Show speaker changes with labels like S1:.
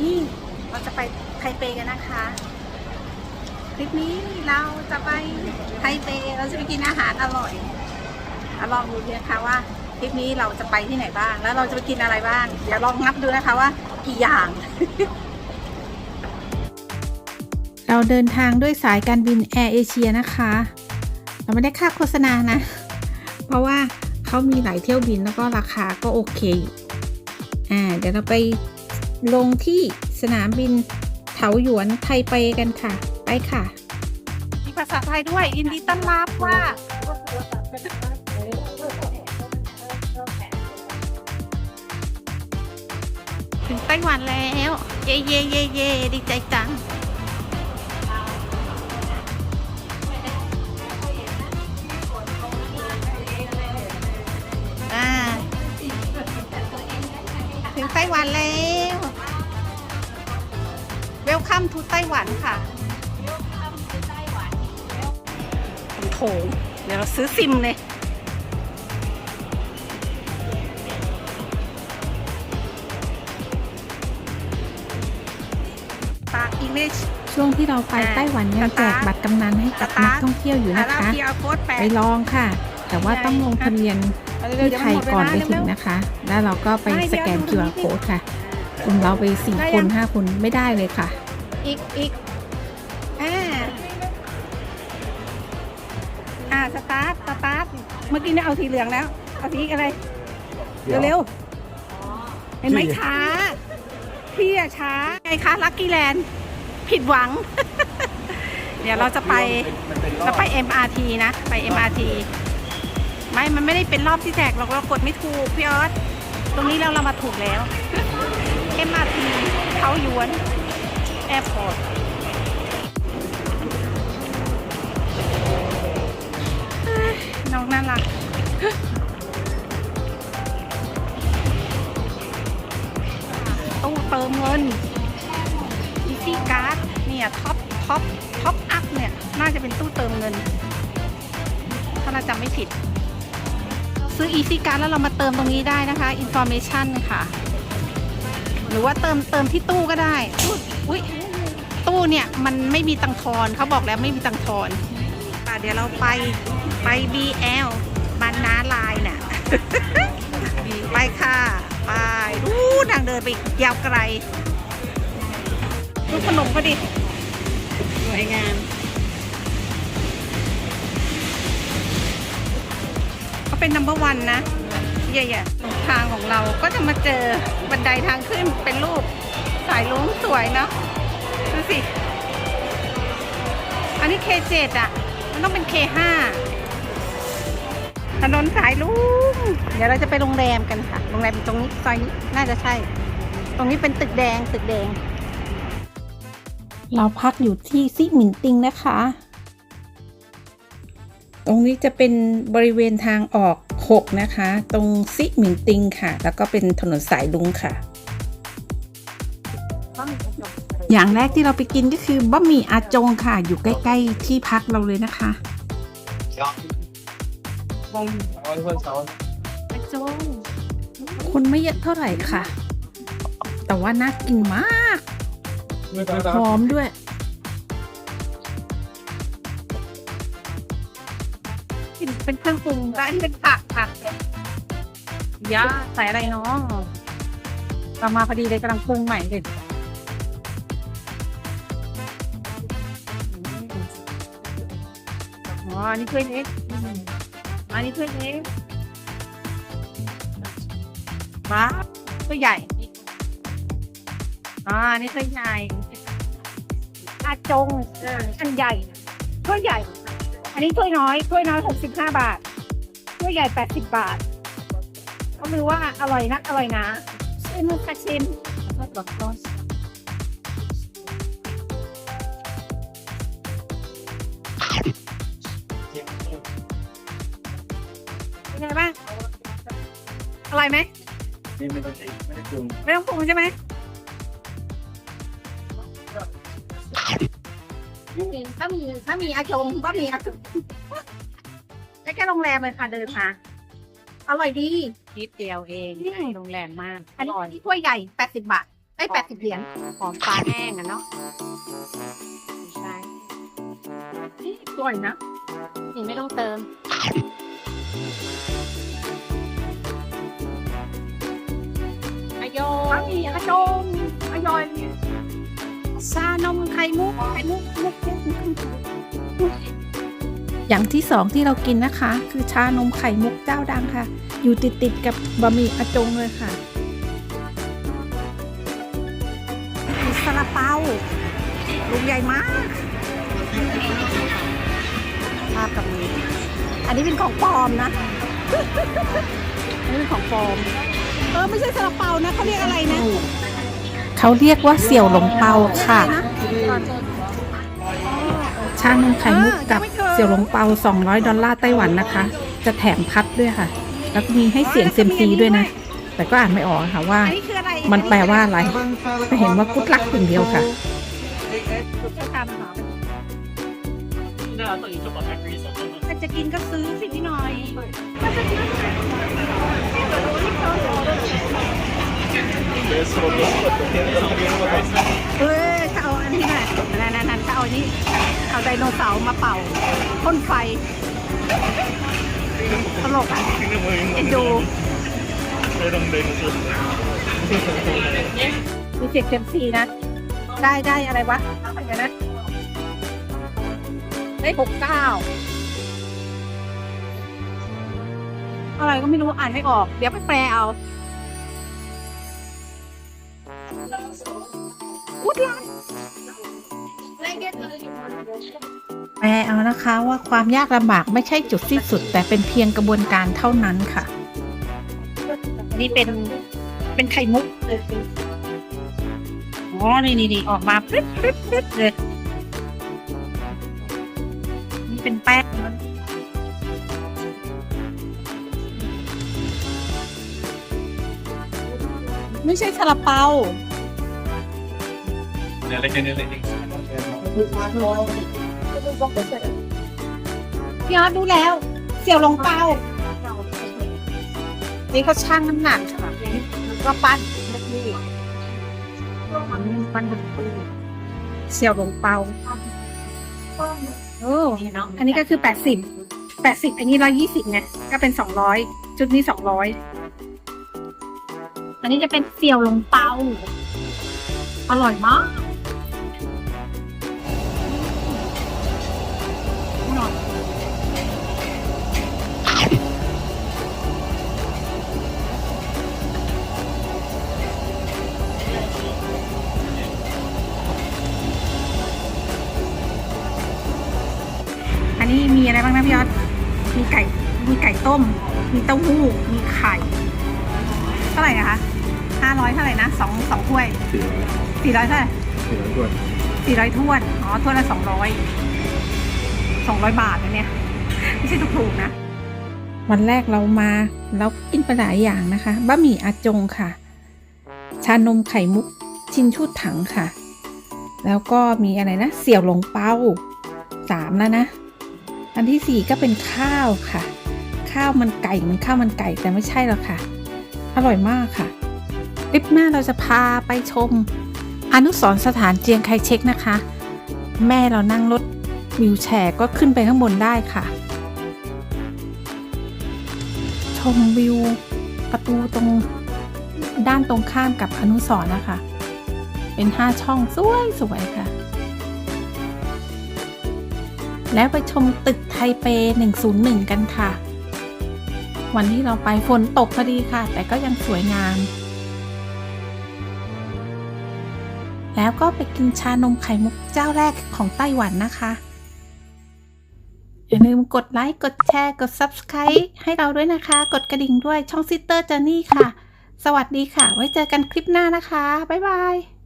S1: นี่เราจะไปไทเปกันนะคะ คลิปนี้เราจะไปไทเปเราจะไปกินอาหารอร่อยอลองดูนะคะว่าคลิปนี้เราจะไปที่ไหนบ้าง แล้วเราจะไปกินอะไรบ้างเดี๋ยวลองนับดูนะคะว่ากี่อย่าง
S2: เราเดินทางด้วยสายการบินแอร์เอเชียนะคะ เราไม่ได้ค่าโฆษณานะ เพราะว่าเขามีหลายเที่ยวบินแล้วก็ราคาก็โอเค อ่า เดี๋ยวเราไป ลงที่สนามบินเถาหยวนไทเปกันค่ะ ไปค่ะ
S1: มีภาษาไทยด้วยยินดีต้อนรับว่าถึงไต้หวันแล้ว เย่เย่เย่เย่ดีใจจังถึงไต้หวันแล้ว เวลคัมทูไต้หวันค่ะโถงเดี๋ยวเราซื้อซิมเลย ตาอิงลิช
S2: ช่วงที่เราไปไต้หวันยังแจกบัตรกำนันให้กับนักท่องเที่ยวอยู่
S1: แล้ว
S2: นะคะ
S1: พีอาโค้ดแปะ
S2: ไปลองค่ะ แต่ว่าต้องลงทะเบียน
S1: เร็ว
S2: ที่
S1: ๆเดี๋ยว
S2: ไท
S1: มัน
S2: ย
S1: หมดเว
S2: ก่อน
S1: ลา
S2: ไปถึ
S1: เร็
S2: ง
S1: ว
S2: นะคะ แล้วเราก็ไป
S1: ไม่
S2: สแกน
S1: เดี๋ยว
S2: QR
S1: ดู
S2: code ค่ะ กลุ่มเราไปสี่
S1: ได้
S2: ค
S1: ยั
S2: น
S1: ง
S2: ห้าคนไม่ได้เลยค่ะ
S1: ๆอีกอีกอ่าอ่าสตาร์ทสตาร์ทเมื่อกี้เนี่ยเอาสีเหลืองแล้ว เอาสีอะไร เร็วๆเห็นไหมช้า พี่อะช้า ไงคะลักกี้แลนด์ผิดหวัง เดี๋ยวเราจะไปเราไป MRT นะ ไป MRT ไม่ มันไม่ได้เป็นรอบที่แจกหรอกเรากดไม่ถูก พี่ออส ตรงนี้เราเรามาถูกแล้ว MRT เขาหยวนแอร์พอร์ตน้องน่ารักตู้เติมเงิน Easy Card เนี่ยท็อปท็อปท็อปอัพเนี่ยน่าจะเป็นตู้เติมเงิน ถ้าเราจำไม่ผิด ซื้อ Easy Card แล้วเรามาเติมตรงนี้ได้นะคะ Information ค่ะ หรือว่าเติมเติมที่ตู้ก็ได้อุ๊ยอุ้ยตู้เนี่ยมันไม่มีตังทอนเขาบอกแล้วไม่มีตังทอนป่ะเดี๋ยวเราไปไป BL บานนาลายน่ะ ไปค่ะ ไปดูนางเดินไปยาวไกลดูขนมก็ดิสวยงามเขาเป็นนัมเบอร์วันนะ เย่ๆทางของเราก็จะมาเจอบันไดทางขึ้นเป็นรูปสายลุงสวยเนาะดูสิ อันนี้ K7 อะ มันต้องเป็น K5 ถนนสายลุงเดี๋ยวเราจะไปโรงแรมกันค่ะ โรงแรมตรงนี้ซอยนี้น่าจะใช่ ตรงนี้เป็นตึกแดงตึกแดง
S2: เราพักอยู่ที่ซิมินติงนะคะ ตรงนี้จะเป็นบริเวณทางออก 6 นะคะ ตรงซิหมินติงค่ะ แล้วก็เป็นถนนสายลุงค่ะ อย่างแรกที่เราไปกินก็คือบะหมี่อาจงค่ะ อยู่ใกล้ ๆ ที่พักเราเลยนะคะคนไม่เยอะเท่าไหร่ค่ะ แต่ว่าน่ากินมากหอมด้วย
S1: กินเป็นเครื่องปรุงและอันนี้เป็นผักค่ะยาใส่อะไรเนาะเรามาพอดีเลยกำลังปรุงใหม่เลยอ๋ออันนี้ถ้วยเล็กอืมอันนี้ถ้วยเล็กว้าวถ้วยใหญ่อ่าอันนี้ถ้วยใหญ่อาจงอออันใหญ่ถ้วยใหญ่ อันนี้ถ้วยน้อยถ้วยน้อยหกสิบห้าบาทถ้วยใหญ่แปดสิบบาทก็คือว่าอร่อยนักอร่อยนะชิมค่ะชิมเป็นไงบ้างอร่อยไหม
S3: นี่ไม่ต้องใช้ไม่ได้ปรุง
S1: ไม่ต้องปรุงใช่ไหม ถ้ามีถ้ามีอาจงก็มีอาจงใกล้ๆโรงแรมเลยค่ะเดินมาอร่อยดี
S4: นิดเดียวเอง
S1: นี่
S4: โรงแรมมาก
S1: อันนี้
S4: ร่อย
S1: อันนี้ถ้วยใหญ่ 80 บาทไอ้แปดสิบเหรียญหอมปลาแห้งอะเนาะใช่นี่สวยนะ นี่ไม่ต้องเติม อโยมีอโยมอโยยชานมไข่มุกไข่มุกมุกมุกมุก
S2: อย่างที่สองที่เรากินนะคะ คือชานมไข่มุกเจ้าดังค่ะ อยู่ติดติดๆกับบะหมี่อาจงเลยค่ะ
S1: มีซาลาเปาลูกใหญ่มากภาพกับมืออันนี้เป็นของปลอมนะ อันนี้เป็นของปลอม เออไม่ใช่ซาลาเปานะเขาเรียกอะไรนะ
S2: เขาเรียกว่าเสี่ยวหลงเปาค่ะ ชานมไข่มุกกับเสี่ยวหลงเปา 200 ดอลลาร์ไต้หวันนะคะ จะแถมพัดด้วยค่ะ แล้วก็มีให้เสียงเซยมซีด้วยนะ แต่ก็อ่านไม่ออกค่ะว่า
S1: อันนี้คืออะไร
S2: มันแปลว่าอะไรแต่เห็นว่ากุดลักอย่างเดียวค่ะ
S1: ตามหา
S3: น่าต้องอยู่กับแอครีสองคน
S1: ถ้าจะกินก็ซื้อสิพี่หน่อยเอ้ยถ้าเอาอันนี้หน่อยนั่นนั่นนั่นถ้าเอาอันนี้ เอาไดโนเสาร์มาเป่าพ่นไฟ ตลกอะเอ็นดู
S3: ไม่ต้องเดินสุด
S1: มีเสียงเซยมซีนะ ได้ได้อะไรวะเดี๋ยวนะ ได้หกเก้าอะไรก็ไม่รู้อ่านไม่ออก เดี๋ยวไปแปลเอาอุดลัน
S2: แปลเอานะคะว่าความยากลำบากไม่ใช่จุดสิ้นสุด แต่เป็นเพียงกระบวนการเท่านั้นค่ะ
S1: อันนี้เป็นเป็นไข่มุกอ๋อนี่นี่นี่ออกมาปึ๊บปึ๊บปึ๊บเลยนี่เป็นแป้งไม่ใช่ซาลาเปา
S3: เนี่ยอะไรกันเนี่ยอะไรกัน
S1: พี่ออดดูแล้ว เสี่ยวลงเปานี่เขาช่างน้ำหนักค่ะแล้วก็ปั้นนี่ปั้นเป็นปืนเสี่ยวลงเปาโอ้อันนี้ก็คือแปดสิบแปดสิบอันนี้ร้อยี่สิบไงก็เป็นสองร้อยจุดนี้สองร้อยอันนี้จะเป็นเสี่ยวลงเปาอร่อยมากางนะพี่ยอดมีไก่ มีไก่ต้ม มีเต้าหู้ มีไข่ เท่าไหร่นะคะห้าร้อยเท่าไหร่นะสองสองถ้วย
S3: สี่
S1: สี่ร้อยเท่าไหร่
S3: สี่ร้อยกว่า
S1: สี่ร้อยถ้วนอ๋อถ้วนละสองร้อยสองร้อยบาทนะเนี่ย ไม่ใช่ถูกๆนะ
S2: วันแรกเรามาเรากินไปหลายอย่างนะคะบะหมี่อาจงค่ะ ชานมไข่มุกชินชูดถังค่ะ แล้วก็มีอะไรนะ เสี่ยวหลงเปาสามแล้วนะ อันที่สี่ก็เป็นข้าวค่ะ ข้าวมันไก่มันข้าวมันไก่แต่ไม่ใช่หรอกค่ะ อร่อยมากค่ะคลิปหน้าเราจะพาไปชม อนุสรสถานเจียงไคเช็กนะคะ แม่เรานั่งรถวิวแชร์ก็ขึ้นไปข้างบนได้ค่ะ ชมวิวประตูตรงด้านตรงข้ามกับอนุสรนะคะ เป็นห้าช่องสวยสวยค่ะ แล้วไปชมตึกไทเป 101 กันค่ะ วันที่เราไปฝนตกพอดีค่ะ แต่ก็ยังสวยงาม แล้วก็ไปกินชานมไข่มุกเจ้าแรกของไต้หวันนะคะ อย่าลืมกดไลค์ กดแชร์ กด Subscribe ให้เราด้วยนะคะ กดกระดิ่งด้วยช่องซิสเตอร์เจอร์นี่ค่ะ สวัสดีค่ะ ไว้เจอกันคลิปหน้านะคะ บ๊ายบาย